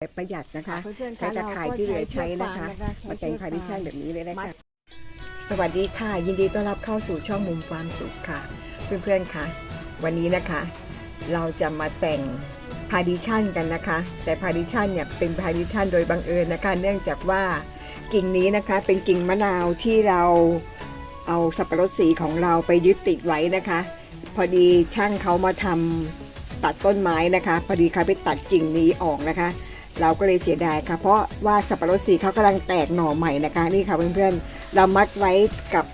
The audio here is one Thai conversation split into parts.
แบบประหยัดนะคะเพื่อนๆใช้คะตะเราข่ายก็ที่เหลือใช้ใช้เชือกนะคะฟางนะคะมาแต่งใช้พาเชืดิอกชันฟางแบบนี้เลยนะมัคะดสวัสดีค่ะ ยินดีต้อนรับเข้าสู่ช่องมุมความสุขค่ะ เพื่อนๆค่ะ วันนี้นะคะ เราจะมาแต่งพาดิชันกันนะคะ แต่พาดิชันเนี่ยเป็นพาดิชันโดยบังเอิญนะคะ เนื่องจากว่ากิ่งนี้นะคะ เป็นกิ่งมะนาวที่เราเอาสับปะรดสีของเราไปยึดติดไว้นะคะ พอดีช่างเขามาทำตัดต้นไม้นะคะ พอดีเขาไปตัดกิ่งนี้ออกนะคะ เราก็เลยเสียดายค่ะ เพราะว่าสับปะรดสีเขากำลังแตกหน่อใหม่นะคะนี่ค่ะเพื่อนๆเรามัดไว้กับ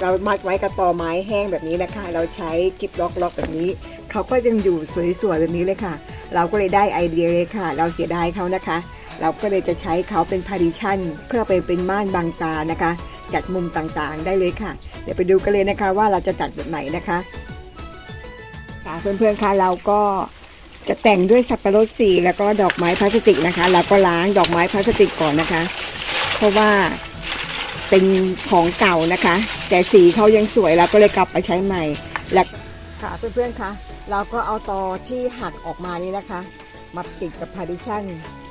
เรามัดไว้กับตอไม้แห้งแบบนี้นะคะ เราใช้กิ๊บล็อกล็อกแบบนี้เขาก็ยังอยู่สวยๆแบบนี้เลยค่ะ เราก็เลยได้ไอเดียเลยค่ะ เราเสียดายเขานะคะ เราก็เลยจะใช้เขาเป็นพาริชันเพื่อไปเป็นม่านบังตานะคะ จัดมุมต่างๆได้เลยค่ะ เดี๋ยวไปดูกันเลยนะคะว่าเราจะจัดแบบไหนนะคะค่ะเพื่อนๆคะเราก็ จะแต่งด้วยสับปะรดสีแล้วก็ดอกไม้พลาสติกนะคะเราก็ล้างดอกไม้พลาสติกก่อนนะคะ เพราะว่าเป็นของเก่านะคะ แต่สีเขายังสวยเราก็เลยกลับไปใช้ใหม่แล้วค่ะเพื่อนๆคะเราก็เอาตอที่หักออกมานี่นะคะ มาติดกับพาริชั่น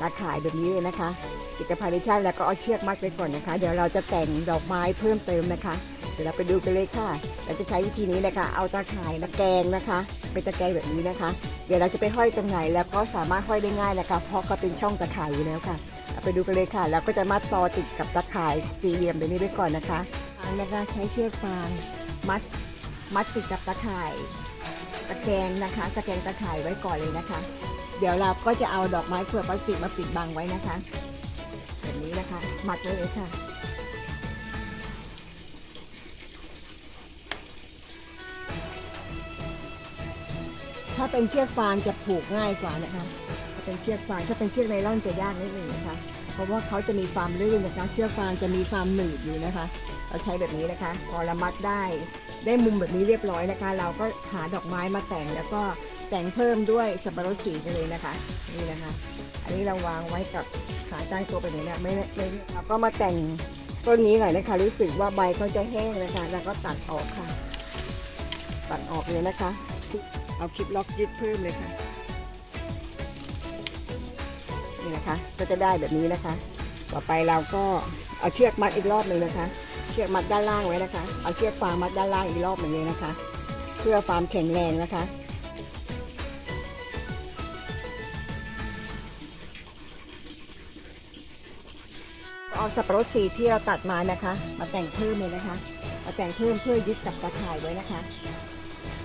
ตาข่ายแบบนี้เลยนะคะติดกับพาริชั่นแล้วก็เอาเชือกมัดไปก่อนนะคะ เดี๋ยวเราจะแต่งดอกไม้เพิ่มเติมนะคะเดี๋ยวเราไปดูกันเลยค่ะ เราจะใช้วิธีนี้นะคะ เอาตาข่ายนะแกงนะคะ เป็นตะแกรงแบบนี้นะคะ เดี๋ยวเราจะไปห้อยตรงไหนแล้วก็สามารถห้อยได้ง่ายนะคะเพราะก็เป็นช่องตะข่ายอยู่แล้วค่ะเราไปดูกันเลยค่ะ แล้วก็จะมัดตอติดกับตะข่ายสี่เหลี่ยมแบบนี้ไว้ก่อนนะคะฟางนะคะใช้เชือกฟางมัดมัดติดกับตะข่ายตะแกรงนะคะ ตะแกรงตะข่ายไว้ก่อนเลยนะคะ เดี๋ยวเราก็จะเอาดอกไม้เปลือกพลาสติกมาปิดบังไว้นะคะ แบบนี้นะคะ มัดไว้เลยค่ะ ถ้าเป็นเชือกฟางจะผูกง่ายกว่านะคะถ้าเป็นเชือกฟางถ้าเป็นเชือกไนล่อนจะยากนิดหนึ่งนะคะ เพราะว่าเขาจะมีความลื่นนะคะ เชือกฟางจะมีความหนืดอยู่นะคะ เราใช้แบบนี้นะคะพอเรามัดได้ ได้มุมแบบนี้เรียบร้อยนะคะ เราก็หาดอกไม้มาแต่งแล้วก็แต่งเพิ่มด้วยสับปะรดสีกันเลยนะคะ นี่นะคะ อันนี้เราวางไว้กับขาตั้ตัวไปเลยนะไม่ไม่ไม่เราก็มาแต่งต้นนี้หน่อยนะคะ รู้สึกว่าใบเขาจะแห้งนะคะ แล้วก็ตัดออกค่ะ ตัดออกเลยนะคะ เอาคลิปล็อกยึดเพิ่มเลยค่ะ นี่นะคะ ก็จะได้แบบนี้นะคะ ต่อไปเราก็เอาเชือกมัดอีกรอบหนึ่งนะคะ เชือกมัดด้านล่างไว้นะคะ เอาเชือกฟางมัดด้านล่างอีกรอบหนึ่งเลยนะคะ เพื่อความแข็งแรงนะคะเอาสับปะรดสีที่เราตัดมานะคะ มาแต่งเพิ่มเลยนะคะ มาแต่งเพิ่มเพื่อยึดกับตะข่ายไว้นะคะ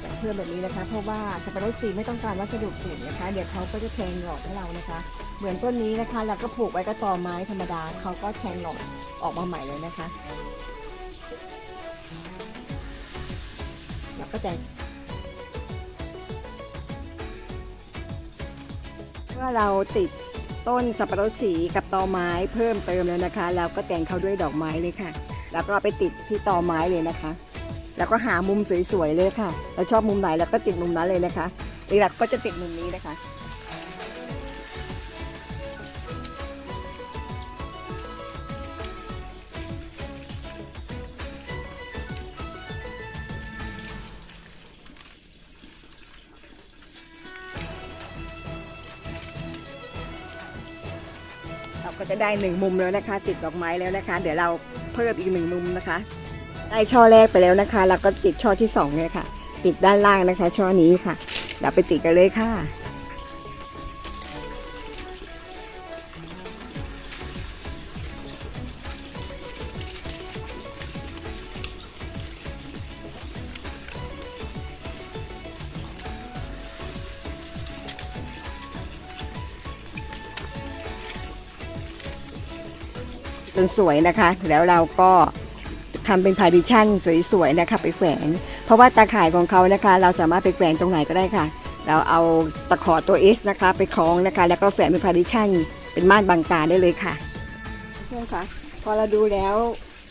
แต่งเพิ่มแบบนี้นะคะ เพราะว่าสับปะรดสีไม่ต้องการวัสดุผูกนะคะ เดี๋ยวเขาก็จะแทงหลอดให้เรานะคะ เหมือนต้นนี้นะคะเราก็ผูกไว้ก็ตอไม้ธรรมดาเขาก็แทงหลอออกมาใหม่เลยนะคะแล้วก็แต่งเมื่อเราติดต้นสับปะรดสีกับตอไม้เพิ่มเติมแล้วนะคะ เราก็แต่งเขาด้วยดอกไม้เลยค่ะ แล้วก็ไปติดที่ตอไม้เลยนะคะ แล้วก็หามุมสวยๆเลยค่ะ เราชอบมุมไหนเราก็ติดมุมนั้นเลยนะคะหลักก็จะติดมุมนี้นะคะ เราก็จะได้หนึ่งมุมแล้วนะคะ ติดดอกไม้แล้วนะคะ เดี๋ยวเราเพิ่มอีกหนึ่งมุมนะคะ ได้ช่อแรกไปแล้วนะคะเราก็ติดช่อที่สองเนี่ยค่ะ ติดด้านล่างนะคะ ช่อนี้ค่ะเราไปติดกันเลยค่ะ จนสวยนะคะ แล้วเราก็ ทำเป็นพาริชันสวยๆนะคะไปแขวน เพราะว่าตาข่ายของเขานะคะ เราสามารถไปแขวนตรงไหนก็ได้ค่ะ เราเอาตะขอตัว S นะคะ ไปคล้องนะคะ แล้วก็แขวนเป็นพาริชันเป็นม่านบังตาได้เลยค่ะเพื่อนคะพอเราดูแล้ว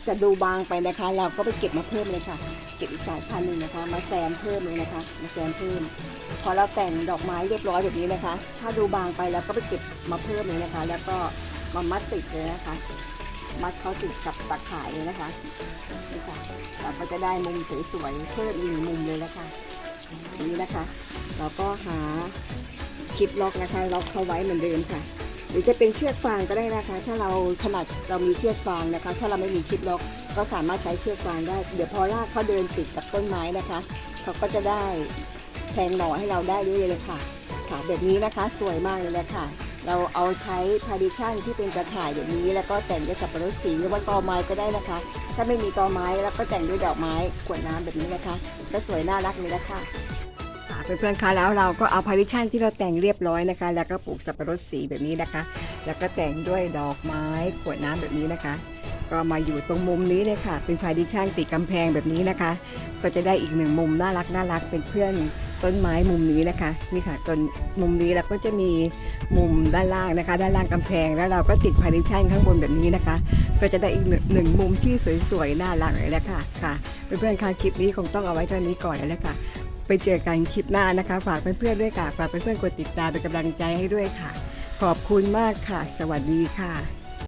จะดูบางไปนะคะ เราก็ไปเก็บมาเพิ่มเลยค่ะ เก็บอีกสายพันธุ์หนึ่งนะคะ มาแซมเพิ่มเลยนะคะ มาแซมเพิ่ม พอเราแต่งดอกไม้เรียบร้อยแบบนี้นะคะ ถ้าดูบางไปเราก็ไปเก็บมาเพิ่มเลยนะคะ แล้วก็มามัดติดเลยนะคะ มัดเขาติดกับตะข่ายเลยนะคะนี่ค่ะเราก็จะได้มุมสวยๆเพิ่มอีกหนึ่งมุมเลยนะคะนี่นะคะ เราก็หาคลิปล็อกนะคะล็อกเขาไว้เหมือนเดิมค่ะ หรือจะเป็นเชือกฟางก็ได้นะคะ ถ้าเราถนัดเรามีเชือกฟางนะคะ ถ้าเราไม่มีคลิปล็อกก็สามารถใช้เชือกฟางได้ เดี๋ยวพอรากเขาเดินติดกับต้นไม้นะคะเขาก็จะได้แทงหน่อให้เราได้เรื่อยๆเลยค่ะค่ะแบบนี้นะคะสวยมากเลยแหละค่ะ เราเอาใช้พาดิชั่นที่เป็นกระถายแบบนี้ แล้วก็แต่งด้วยสับปะรดสีหรือว่าตอไม้ก็ได้นะคะ ถ้าไม่มีตอไม้แล้วก็แต่งด้วยดอกไม้ขวดน้ำแบบนี้นะคะก็สวยน่ารักเลยนะคะค่ะเพื่อนๆคะแล้วเราก็เอาพาริชั่นที่เราแต่งเรียบร้อยนะคะ แล้วก็ปลูกสับปะรดสีแบบนี้นะคะ แล้วก็แต่งด้วยดอกไม้ขวดน้ำแบบนี้นะคะ ก็มาอยู่ตรงมุมนี้เลยค่ะ เป็นพาริชั่นติดกำแพงแบบนี้นะคะ ก็จะได้อีกหนึ่งมุมน่ารักน่ารักเป็นเพื่อน ต้นไม้มุมนี้นะคะนี่ค่ะต้นมุมนี้แล้วก็จะมีมุมด้านล่างนะคะ ด้านล่างกำแพงแล้วเราก็ติดพาริชันข้างบนแบบนี้นะคะ ก็จะได้อีกหนึ่งมุมที่สวยๆน่ารักเลยแหละค่ะค่ะเพื่อนๆค่ะคลิปนี้คงต้องเอาไว้เท่านี้ก่อนแล้วแหละค่ะ ไปเจอกันคลิปหน้านะคะ ฝากเพื่อนๆด้วยค่ะฝากเพื่อนๆกดติดตามเป็นกำลังใจให้ด้วยค่ะ ขอบคุณมากค่ะ สวัสดีค่ะ